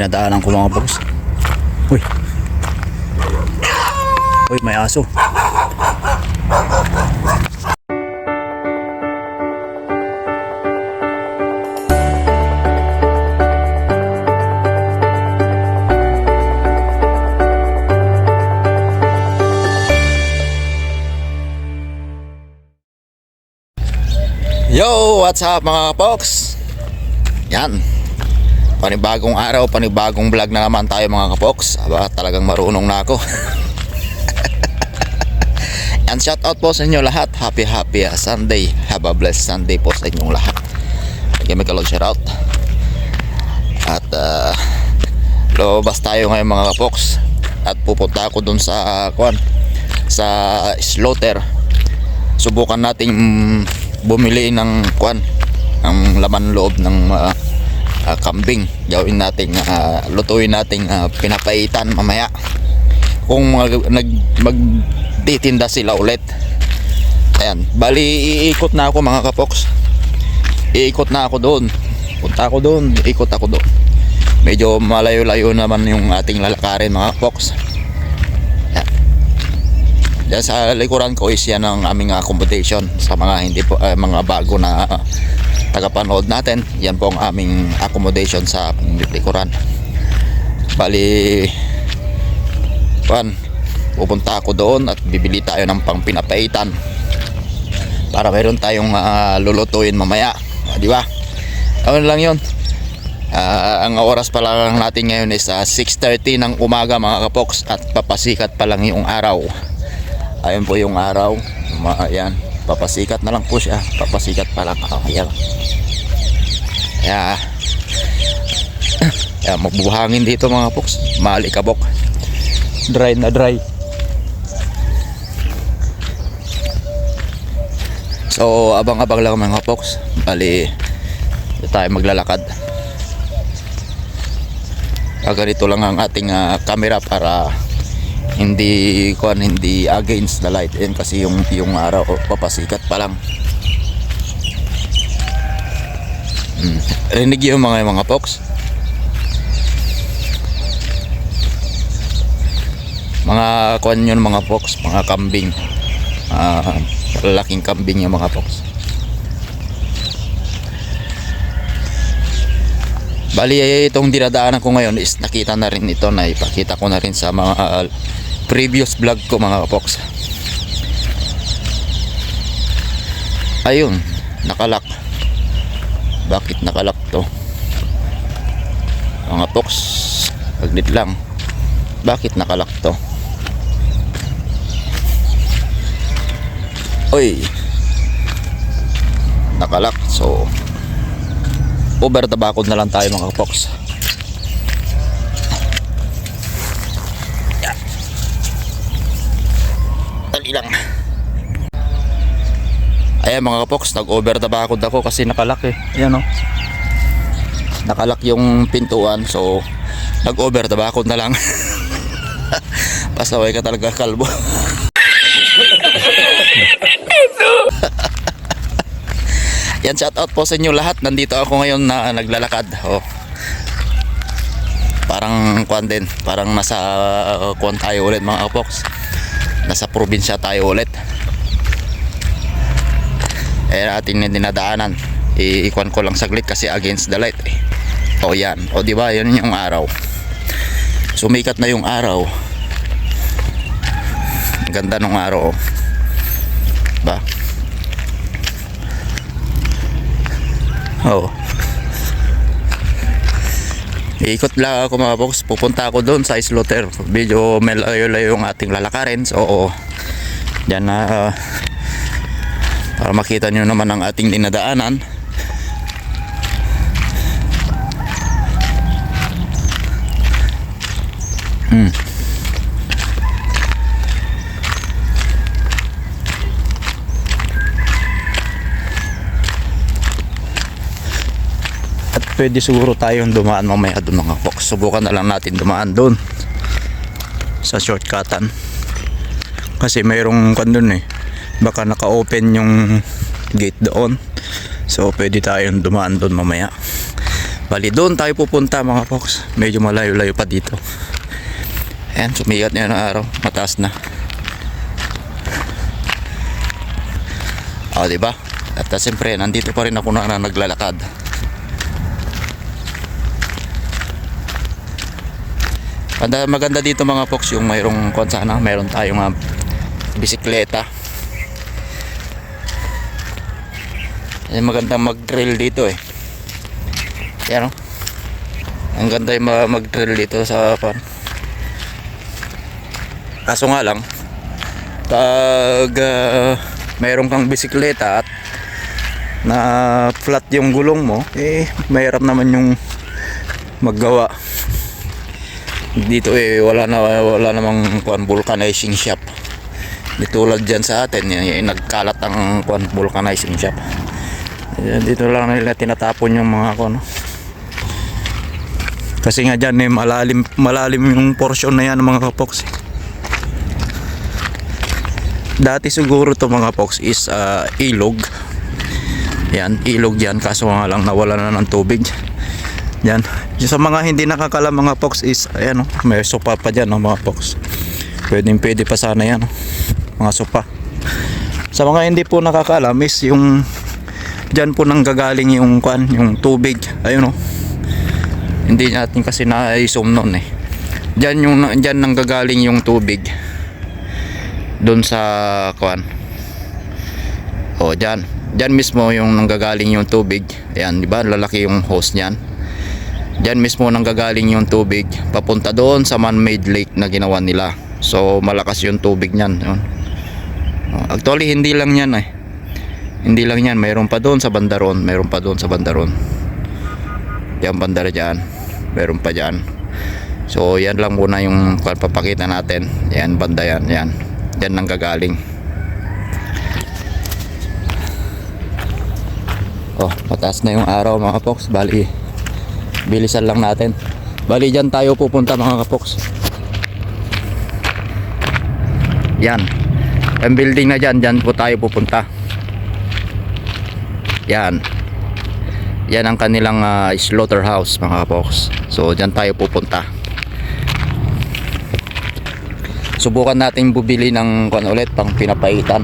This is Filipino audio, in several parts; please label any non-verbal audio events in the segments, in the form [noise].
dinadaanan ko mga boss. Uy. Uy, may aso. Yo, what's up mga kapoks? Yan. Panibagong araw, panibagong vlog na naman tayo mga kapoks. Aba, talagang marunong na ako. [laughs] And shout out po sa inyo lahat. Happy happy uh, Sunday. Have a blessed Sunday po sa inyong lahat. Again, may kalog shout out. At uh, lumabas tayo ngayon mga kapoks. At pupunta ako dun sa uh, kwan, sa slaughter. Subukan nating bumili ng kwan, ng laman loob ng uh, uh, kambing. Gawin nating uh, lutuin nating uh, pinapaitan mamaya. Kung mag, nag magtitinda sila ulit. Ayan, bali iikot na ako mga kapoks. Iikot na ako doon. Punta ako doon, ikot ako doon. Medyo malayo-layo naman yung ating lalakarin mga kapoks. Diyan sa likuran ko is yan ang aming accommodation sa mga hindi po eh, mga bago na uh, tagapanood natin. Yan po ang aming accommodation sa likuran. Bali pan pupunta ako doon at bibili tayo ng pang pinapaitan para meron tayong uh, lulutuin mamaya. Ah, di ba? Ano lang 'yon. Ah, ang oras pa lang natin ngayon is ah, 6.30 ng umaga mga kapoks at papasikat pa lang yung araw ayun po yung araw. Ayan. Papasikat na lang po siya. Papasikat pa lang. Oh, ayan. Kaya kaya magbuhangin dito mga poks malikabok dry na dry. So abang abang lang mga poks bali tayo maglalakad. Ah, ganito lang ang ating ah, camera para hindi kuan hindi against the light. And kasi yung yung araw oh, papasikat pa lang. Hmm. rinig yung mga mga folks? Mga kuan yun mga folks mga kambing. Uh, lalaking kambing yung mga folks. Bali itong dinadaanan ko ngayon is nakita na rin ito na ipakita ko na rin sa mga uh, previous vlog ko mga kapoks. Ayun, nakalak. Bakit nakalak to? Mga poks, aglit lang. Bakit nakalak to? Oy. Nakalak. So, over the na lang tayo mga kapoks dali lang ayan mga kapoks nag over the bakod ako kasi nakalak eh ayan o nakalak yung pintuan so nag over the bakod na lang [laughs] pasaway ka talaga kalbo [laughs] Yan, shout out po sa inyo lahat. Nandito ako ngayon na naglalakad. Oh. Parang kwan din. Parang nasa uh, kwan tayo ulit mga kapoks. Nasa probinsya tayo ulit. Eh ating dinadaanan. Iikwan ko lang saglit kasi against the light. Eh. O yan. O di ba? Yan yung araw. Sumikat na yung araw. Ganda ng araw. Oh. Ba? Oo. Ikot lang ako mga box. Pupunta ako doon sa slaughter. Medyo malayo-layo yung ating lalakarin. So, oo. Diyan na uh, para makita nyo naman ang ating dinadaanan. Hmm. Pwede siguro tayong dumaan mamaya doon mga folks. Subukan na lang natin dumaan doon. Sa shortcutan. Kasi mayroong kan doon eh. Baka naka-open yung gate doon. So pwede tayong dumaan doon mamaya. Bali doon tayo pupunta mga folks. Medyo malayo-layo pa dito. Ayan, sumikat na araw. Mataas na. O, di ba? At uh, siyempre, nandito pa rin ako na naglalakad. Maganda, maganda dito mga folks yung mayroong kung sana, mayroon tayong uh, bisikleta. Ay, maganda mag-trail dito eh. Yan o. Ang ganda yung ma- mag-trail dito sa pan. Kaso nga lang, pag uh, mayroon kang bisikleta at na flat yung gulong mo, eh mahirap naman yung maggawa. Dito eh wala na wala namang kuan vulcanizing shop. Di tulad diyan sa atin, eh, nagkalat ang kuan vulcanizing shop. Dito lang nila tinatapon yung mga kuan. Kasi nga dyan eh, malalim, malalim yung portion na yan mga kapoks. Dati siguro to mga poks is ah, ilog. Yan, ilog yan kaso nga lang nawala na ng tubig. Yan. Sa mga hindi nakakala mga poks is ayan oh, may sopa pa diyan oh, mga poks. Pwedeng pwede pa sana yan oh, mga sopa. Sa mga hindi po nakakaalam is yung diyan po nang gagaling yung kwan, yung tubig. Ayun oh. Hindi natin kasi na-zoom noon eh. Diyan yung diyan nang gagaling yung tubig doon sa kuan. O diyan. Diyan mismo yung nanggagaling yung tubig. Ayan, di ba? Lalaki yung hose niyan. Diyan mismo nanggagaling yung tubig papunta doon sa man-made lake na ginawa nila. So malakas yung tubig niyan. Yun. O, Actually hindi lang yan eh. Hindi lang yan, mayroon pa doon sa bandaron, mayroon pa doon sa bandaron. Yan bandara diyan. Meron pa diyan. So yan lang muna yung papakita natin. Yan banda yan, yan. Yan nang gagaling. Oh, mataas na yung araw mga kapoks. Bali, bilisan lang natin. Bali, dyan tayo pupunta mga kapoks. Yan. Yung building na dyan, dyan po tayo pupunta. Yan. Yan ang kanilang ah, slaughterhouse mga kapoks. So, dyan tayo pupunta. Subukan natin bubili ng kung ulit pang pinapaitan.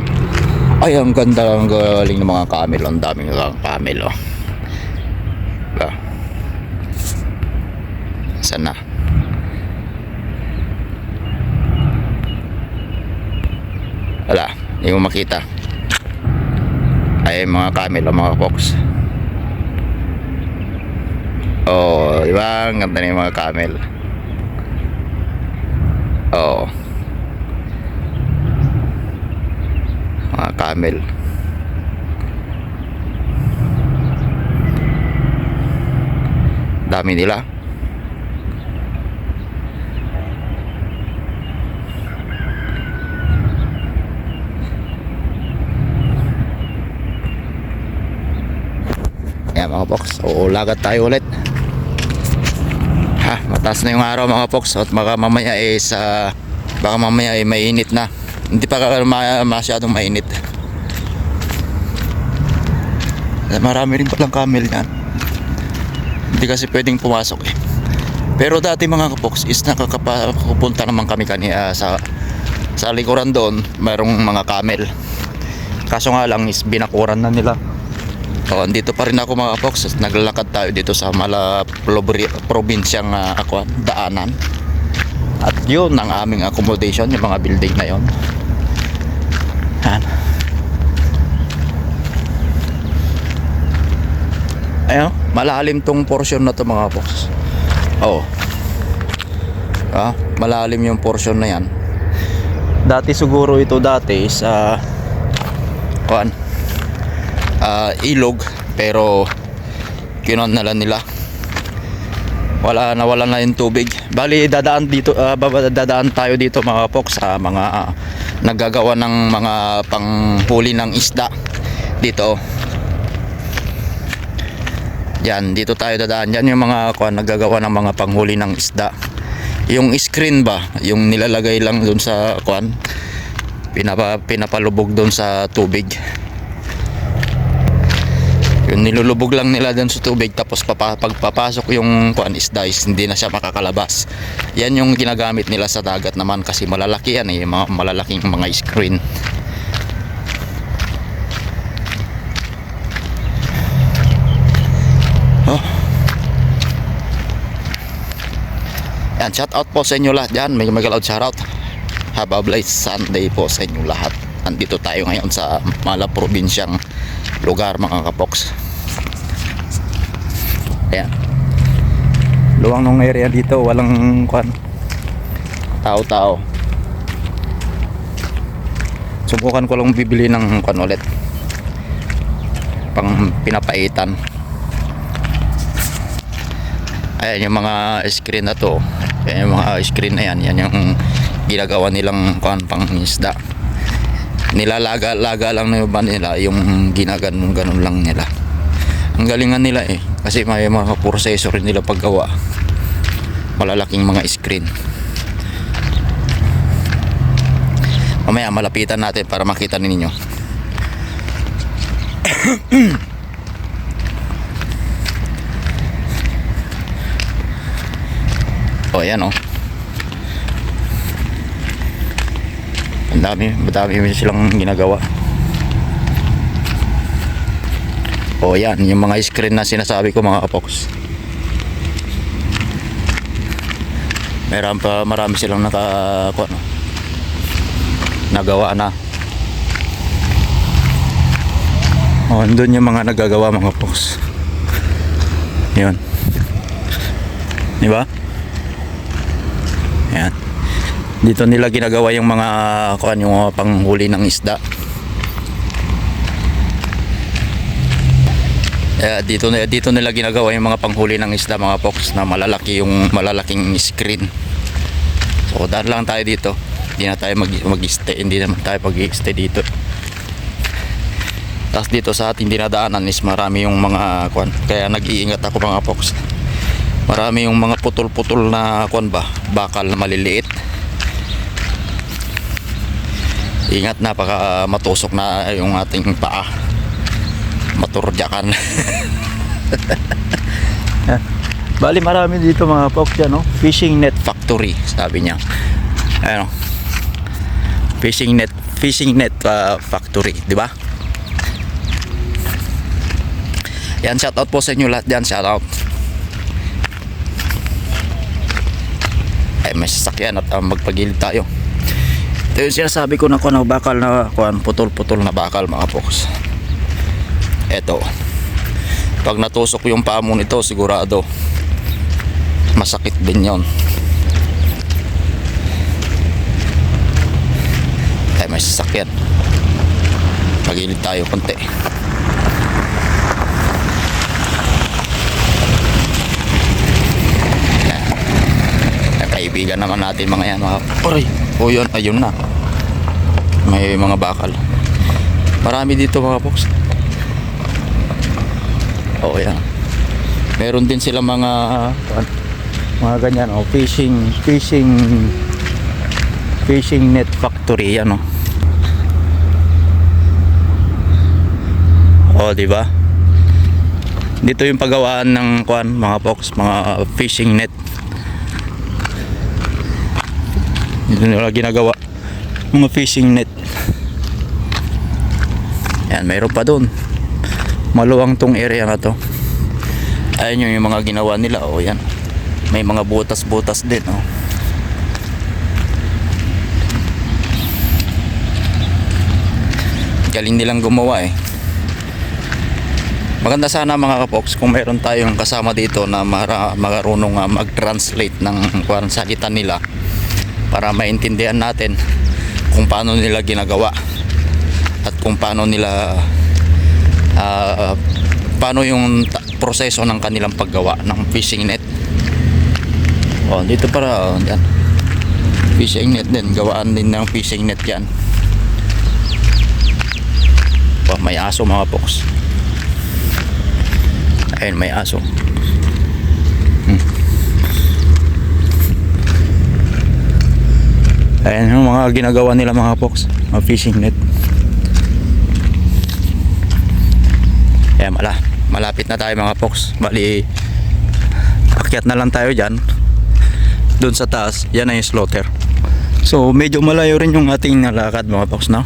Ay, ang ganda, ang galing ng mga camel. Ang daming mga camel, oh. Diba? Saan na? Wala, hindi mo makita. Ay, mga camel, oh, mga fox. Oh, di ba? Ang ganda ng mga camel. Oh. mga camel dami nila Ayan mga box, so lagat tayo ulit. Ha, mataas na yung araw mga box. At baka mamaya is uh, baka mamaya ay mainit na. Hindi pa masyadong mainit. Eh, marami rin palang camel yan. Hindi kasi pwedeng pumasok eh. Pero dati mga kapoks is nakakapunta naman kami kanina sa sa likuran doon mayroong mga camel. Kaso nga lang is binakuran na nila Oh, dito pa rin ako mga kapoks. Naglalakad tayo dito sa mala probinsyang uh, ako, daanan. At yun ang aming accommodation yung mga building na yon yan ayun malalim tong portion na to mga boss oh ah, malalim yung portion na yan. Dati siguro ito dati is ah kuan ah, ilog pero kinon na lang nila. Wala nawala na yung tubig. Bali dadaan dito baba- dadaan tayo dito mga poks sa mga ah, naggagawa ng mga panghuli ng isda dito. Yan dito tayo dadaan. Yan yung mga kuan naggagawa ng mga panghuli ng isda. Yung screen ba yung nilalagay lang doon sa kuan pinapa, pinapalubog doon sa tubig Yung nilulubog lang nila dun sa tubig tapos papa, pagpapasok yung kuan isda is hindi na siya makakalabas. Yan yung ginagamit nila sa dagat naman kasi malalaki yan eh, mga malalaking mga screen. Oh. Yan, shout out po sa inyo lahat dyan. May magalaw shout out. Have a blessed Sunday po sa inyo lahat. Nandito tayo ngayon sa Mala probinsyang lugar mga kapoks. Ayan. Luwang nung area dito, walang kwan. Tao-tao. Subukan ko lang bibili ng kwan ulit. Pang pinapaitan. Ayan yung mga screen na to. Ayan yung mga screen na yan. Yan yung ginagawa nilang kwan pang isda. Nilalaga-laga lang na ba nila yung ginaganon ganon lang nila. Ang galingan nila eh. Kasi may mga processor rin nila paggawa. Malalaking mga screen. Mamaya malapitan natin para makita ninyo. [coughs] Oh, ayan oh. Ang dami, madami silang ginagawa. Oh, yan, yung mga screen na sinasabi ko mga kapoks. Meron pa, marami silang naka, ano, nagawa na. Oh, andun yung mga nagagawa mga kapoks. Yun. Di ba? Ayan. Dito nila ginagawa yung mga kuan yung mga panghuli ng isda. Eh, dito na dito nila ginagawa yung mga panghuli ng isda mga fox na malalaki yung malalaking screen. So daan lang tayo dito. Hindi na tayo mag mag-stay, hindi naman tayo pag-stay dito. Tapos dito sa ating dinadaanan is marami yung mga kuan. Kaya nag-iingat ako mga fox. Marami yung mga putol-putol na kuan ba, bakal na maliliit. Ingat na baka matusok na yung ating paa. Maturjakan. [laughs] Bali marami dito mga yan, no? Fishing net factory, sabi niya. Ano? Fishing net, fishing net uh, factory, di ba? Yan, shout out po sa inyo lahat dyan, shout out. Ay, may sasakyan at uh, magpagilid tayo. Ito yung sinasabi ko na kuan bakal na kuan putol-putol na bakal mga folks. Eto. Pag natusok yung paa mo nito, sigurado masakit din yon. Ay, may sasakyan. Pagilid tayo konti. Yan. Kaibigan naman natin mga yan mga Aray, o yun, ayun na May mga bakal Marami dito mga folks Oo yan Meron din sila mga mga ganyan oh, fishing fishing fishing net factory yan oh. Oh, di ba? Dito yung paggawaan ng kuan mga folks, mga fishing net. Dito nila ginagawa mga fishing net. Yan, mayroon pa doon. Maluwang tong area na to. Ayun yung, mga ginawa nila. O yan. May mga butas-butas din. Oh. Galing nilang gumawa eh. Maganda sana mga kapoks kung meron tayong kasama dito na mara, marunong uh, mag-translate ng kuwan salita nila para maintindihan natin kung paano nila ginagawa at kung paano nila ah, paano yung proseso ng kanilang paggawa ng fishing net. Oh, dito para oh, yan. Fishing net din, gawaan din ng fishing net 'yan. Oh, may aso mga poks. Ayun, may aso. Ayan yung mga ginagawa nila mga poks. Mga fishing net. Ayan, mala. malapit na tayo mga poks bali akyat na lang tayo dyan doon sa taas yan na yung slaughter so medyo malayo rin yung ating nalakad mga poks no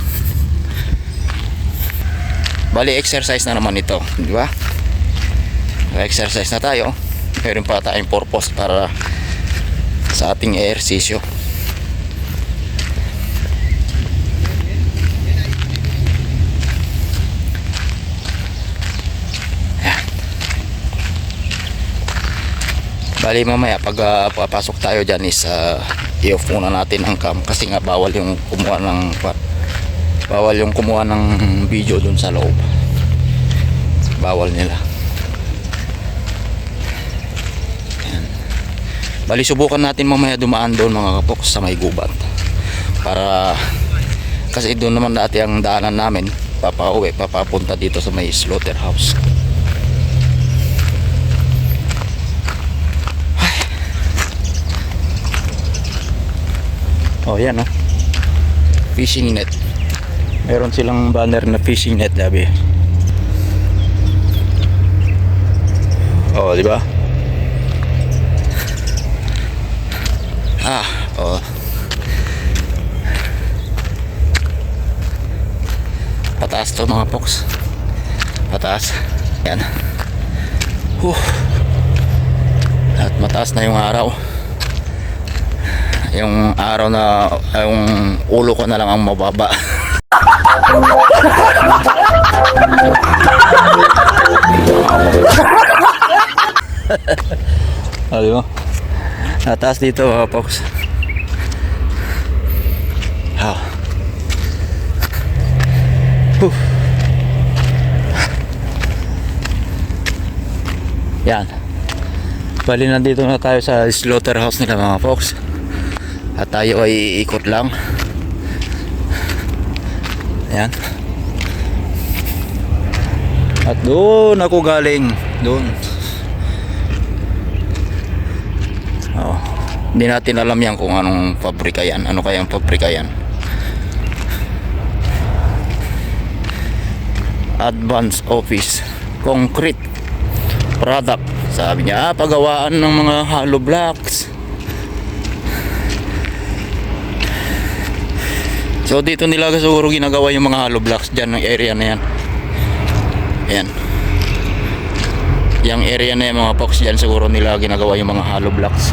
bali exercise na naman ito di ba exercise na tayo meron pa tayong purpose para sa ating ehersisyo Bali mamaya pag ah, papasok tayo dyan is uh, i-off muna natin ang cam kasi nga bawal yung kumuha ng bawal yung kumuha ng video dun sa loob. Bawal nila. Ayan. Bali subukan natin mamaya dumaan doon mga kapok sa may gubat. Para kasi doon naman dati ang daanan namin papauwi papapunta dito sa may slaughterhouse. Oh, yan oh. Fishing net. Meron silang banner na fishing net, sabi. Oh, di ba? Ah, oh. Pataas to mga poks. Pataas. Yan. Huh. At mataas na yung araw yung araw na yung ulo ko na lang ang mababa Alam mo? Nataas dito mga folks. Ha. Huh. Yan. Bali nandito na tayo sa slaughterhouse nila mga folks at tayo ay iikot lang. Ayan. At doon ako galing. Doon. Oh, hindi natin alam yan kung anong pabrika yan. Ano kayang pabrika yan? Advance office concrete product. Sabi niya ah, pagawaan ng mga hollow blocks So dito nila siguro ginagawa yung mga hollow blocks dyan ng area na yan. Ayan. Yung area na yung mga box dyan siguro nila ginagawa yung mga hollow blocks.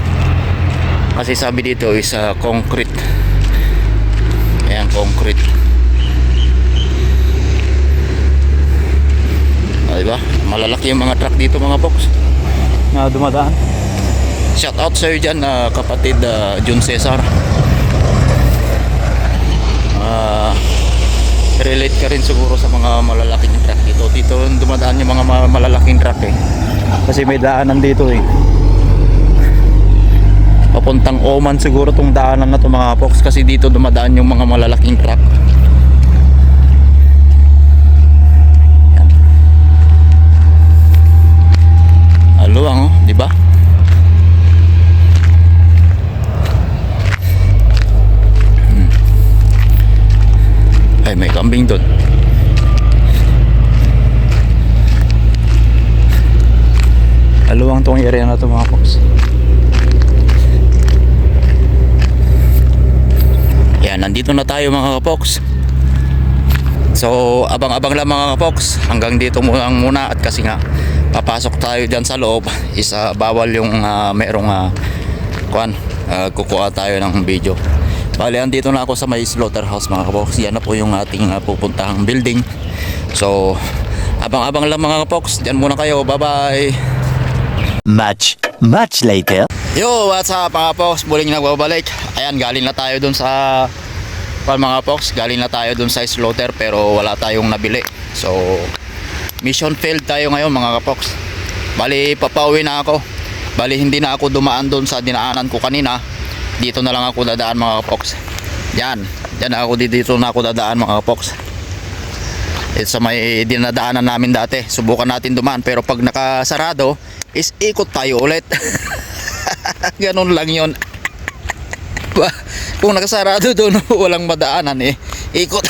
Kasi sabi dito is uh, concrete. Ayan, concrete. Ah, diba? Malalaki yung mga truck dito mga box. Na dumadaan. Shout out sa'yo dyan uh, kapatid uh, Jun Cesar. Ah, relate ka rin siguro sa mga malalaking truck dito. Dito dumadaan yung mga ma- malalaking truck eh. Kasi may daanan dito eh. Papuntang Oman siguro tong daanan na to mga folks kasi dito dumadaan yung mga malalaking truck. Yan. Aluwang oh, may kambing doon. Aluwang tong area na to mga pops. Yan, nandito na tayo mga kapoks. So, abang-abang lang mga kapoks. Hanggang dito muna, muna at kasi nga papasok tayo dyan sa loob. Isa bawal yung uh, merong uh, kuan, uh, kukuha tayo ng video. Bali, andito na ako sa may slaughterhouse mga kapoks. Yan na po yung ating uh, pupuntahang building. So, abang-abang lang mga kapoks. Diyan muna kayo. Bye-bye. Much, much later. Yo, what's up mga poks? Muling nagbabalik. Ayan, galing na tayo dun sa Well, mga poks, galing na tayo dun sa slaughter pero wala tayong nabili. So, mission failed tayo ngayon mga kapoks. Bali, papauwi na ako. Bali, hindi na ako dumaan dun sa dinaanan ko kanina. Dito na lang ako dadaan mga kapoks. Yan, yan ako dito na ako dadaan mga kapoks. It's sa may dinadaanan namin dati. Subukan natin dumaan pero pag nakasarado is ikot tayo ulit. [laughs] Ganun lang yon. Kung nakasarado doon [laughs] walang madaanan eh. Ikot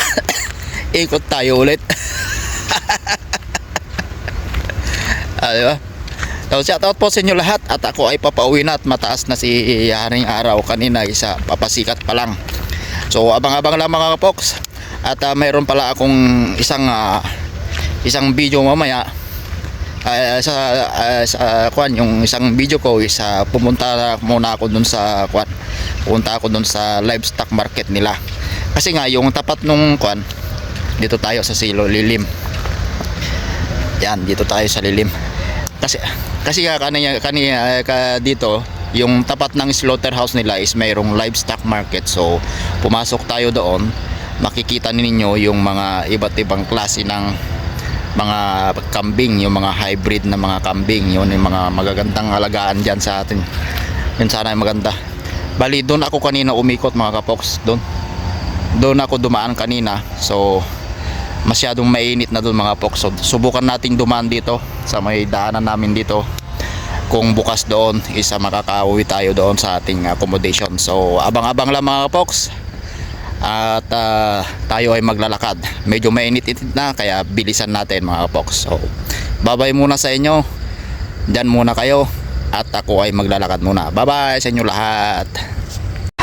[coughs] ikot tayo ulit. [laughs] Ah, di ba? So, shout out po sa inyo lahat at ako ay papauwi na at mataas na si Haring Araw kanina isa papasikat pa lang. So abang-abang lang mga kapoks. At ah, mayroon pala akong isang ah, isang video mamaya. Ah, sa ah, sa kwan yung isang video ko is ah, pumunta muna ako dun sa kwan pumunta ako dun sa livestock market nila. Kasi nga yung tapat nung kwan dito tayo sa silo lilim. Yan dito tayo sa lilim kasi kasi nga kanina kanina ka dito yung tapat ng slaughterhouse nila is mayroong livestock market so pumasok tayo doon makikita ninyo yung mga iba't ibang klase ng mga kambing, yung mga hybrid na mga kambing, yun yung mga magagandang alagaan dyan sa atin. Yun sana yung maganda. Bali, doon ako kanina umikot mga kapoks, doon. Doon ako dumaan kanina. So, masyadong mainit na doon mga poks. So, subukan nating dumaan dito sa may daanan namin dito. Kung bukas doon, isa makakauwi tayo doon sa ating accommodation. So, abang-abang lang mga kapoks at ah, tayo ay maglalakad medyo mainit-init na kaya bilisan natin mga kapoks so babay muna sa inyo dyan muna kayo at ako ay maglalakad muna bye bye sa inyo lahat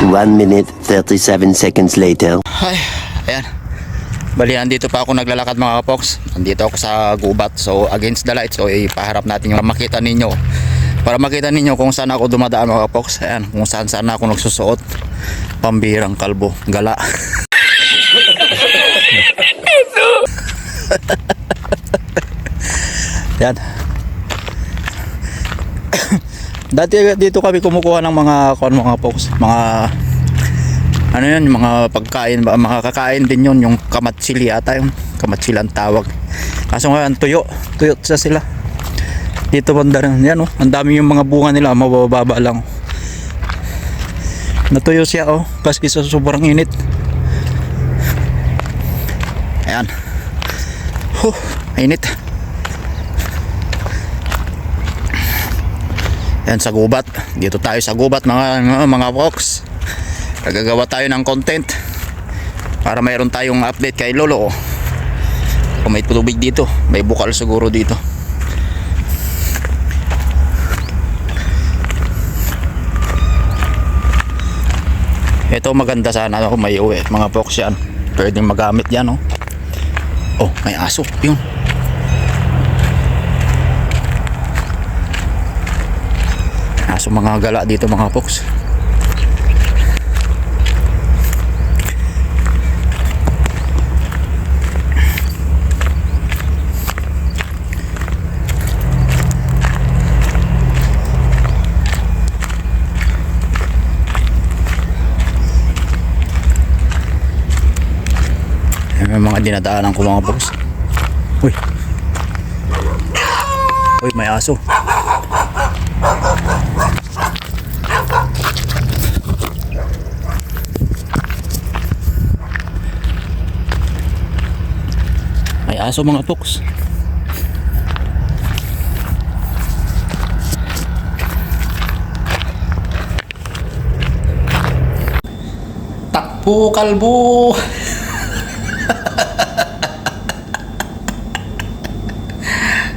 1 minute 37 seconds later. ay ayan bali nandito pa ako naglalakad mga kapoks. Nandito ako sa gubat. So against the light. So ipaharap natin yung makita ninyo. Para makita ninyo kung saan ako dumadaan mga kapoks. Ayan kung saan saan ako nagsusuot. Pambirang kalbo. Gala. [laughs] Yan. Dati dito kami kumukuha ng mga kon mga folks, mga ano yun, yung mga pagkain, ba- mga kakain din yun, yung kamatsili ata yung kamatsili ang tawag. Kaso ngayon tuyo, tuyo sa sila. Dito banda rin, yan oh, ang dami yung mga bunga nila, mabababa lang. Natuyo siya oh, kasi sa sobrang init. Ayan. Huh, init. Yan sa gubat. Dito tayo sa gubat mga mga, mga folks. Nagagawa tayo ng content para mayroon tayong update kay Lolo. Kung may tubig dito, may bukal siguro dito. Ito maganda sana ako may uwi mga folks yan. Pwedeng magamit yan oh. Oh, may aso. Yun. Aso mga gala dito mga folks. Dinadaanan ko mga boss. Uy. Uy, may aso. May aso mga box. Takbo kalbo. [laughs]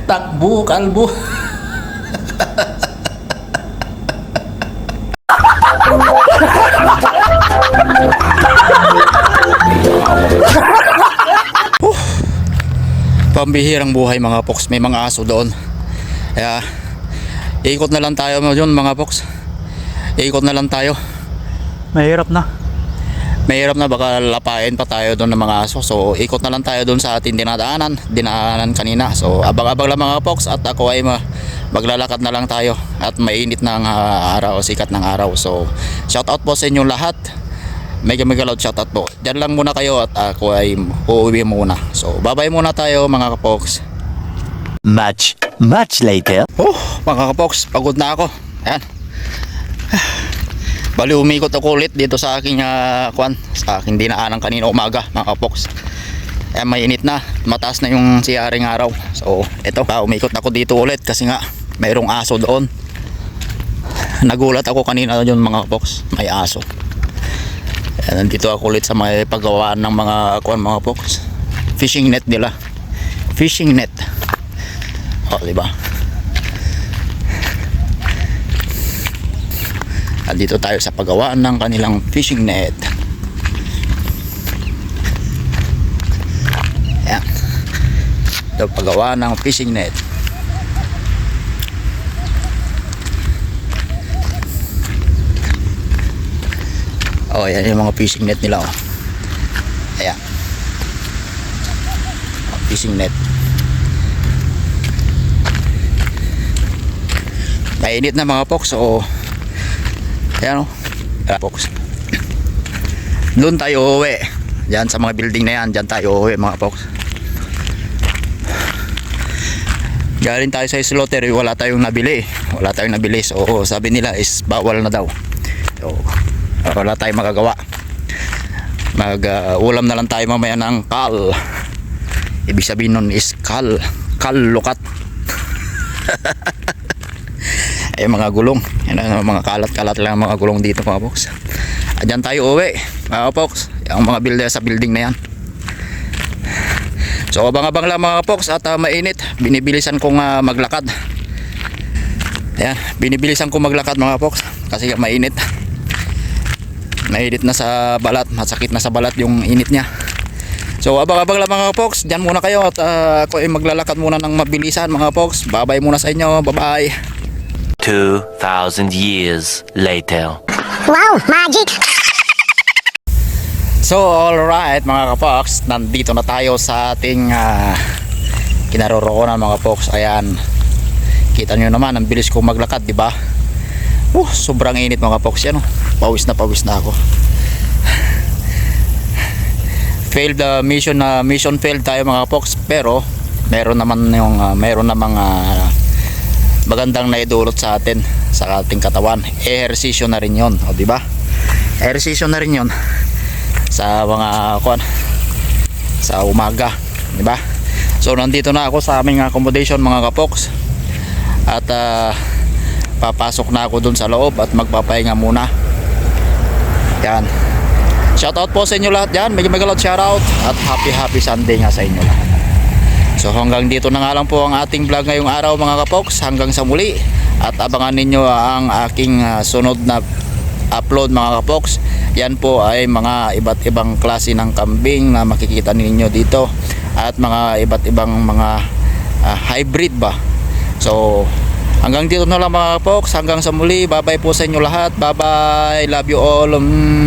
Takbo kalbo. Pambihirang buhay mga poks, may mga aso doon. Kaya ikot na lang tayo yun mga poks. Ikot na lang tayo. Mahirap na. Mahirap na baka lapain pa tayo doon ng mga aso. So ikot na lang tayo doon sa ating dinadaanan, dinaanan kanina. So abang-abang lang mga poks at ako ay ma- maglalakad na lang tayo at mainit ng ah, araw, sikat ng araw. So shout out po sa inyong lahat. Mega mega loud shoutout po. Diyan lang muna kayo at ako ay uuwi muna. So bye-bye muna tayo mga kapoks. Much, much later. Oh, mga kapoks, pagod na ako. Ayan. Bali umikot ako ulit dito sa aking ah, kwan, sa aking dinaanan kanina umaga, mga kapoks. Ayan, mainit na. Mataas na yung siyaring araw. So, eto, ah, umikot ako dito ulit kasi nga mayroong aso doon. Nagulat ako kanina yun mga kapoks, may aso. Ayan, nandito ako ulit sa may paggawaan ng mga kwan, mga kapoks. Fishing net nila. Fishing net. Oh, di ba? Andito tayo sa paggawaan ng kanilang fishing net. Ayan. Ito paggawa ng fishing net. Oh, yan yung mga fishing net nila oh. Ayan. Fishing net. Mainit na mga poks so Ayan oh. Ayan, poks. Doon tayo uuwi. Diyan sa mga building na yan, diyan tayo uuwi mga poks. Galing tayo sa slaughter, wala tayong nabili. Wala tayong nabili. So, sabi nila is bawal na daw. So, wala tayong magagawa. Mag uh, ulam na lang tayo mamaya ng kal. Ibig sabihin nun is kal. Kal lukat. [laughs] Ay mga gulong. Yan ang mga kalat-kalat lang ang mga gulong dito mga box. Diyan tayo uwi. Mga box. Yung mga builder sa building na yan. So abang-abang lang mga kapoks at ah, mainit. Binibilisan kong ah, maglakad. Ayan, binibilisan kong maglakad mga kapoks kasi mainit. Mainit na sa balat, masakit na sa balat yung init niya. So abang-abang lang mga kapoks, diyan muna kayo at ah, ako ay maglalakad muna ng mabilisan mga kapoks. Bye-bye muna sa inyo. Bye-bye. 2,000 years later. Wow, magic! So alright mga kapoks, nandito na tayo sa ating uh, kinaroroonan mga kapoks. Ayan. Kita nyo naman, ang bilis kong maglakad, di ba? Uh, sobrang init mga kapoks yan. Oh. Pawis na pawis na ako. failed uh, mission na mission failed tayo mga kapoks pero meron naman yung uh, meron namang uh, magandang naidulot sa atin sa ating katawan. Ehersisyo na rin 'yon, o di ba? Ehersisyo na rin 'yon sa mga kuan sa umaga, di ba? So nandito na ako sa aming accommodation mga kapoks. At ah, papasok na ako dun sa loob at magpapahinga muna. Yan. Shoutout po sa inyo lahat dyan. Medyo megalot shoutout at happy happy Sunday nga sa inyo lahat. So hanggang dito na nga lang po ang ating vlog ngayong araw mga kapoks. Hanggang sa muli. At abangan ninyo ang aking ah, sunod na upload mga kapoks. Yan po ay mga iba't ibang klase ng kambing na makikita ninyo dito. At mga iba't ibang mga ah, hybrid ba. So hanggang dito na lang mga kapoks. Hanggang sa muli. Bye bye po sa inyo lahat. Bye bye. Love you all. Mm.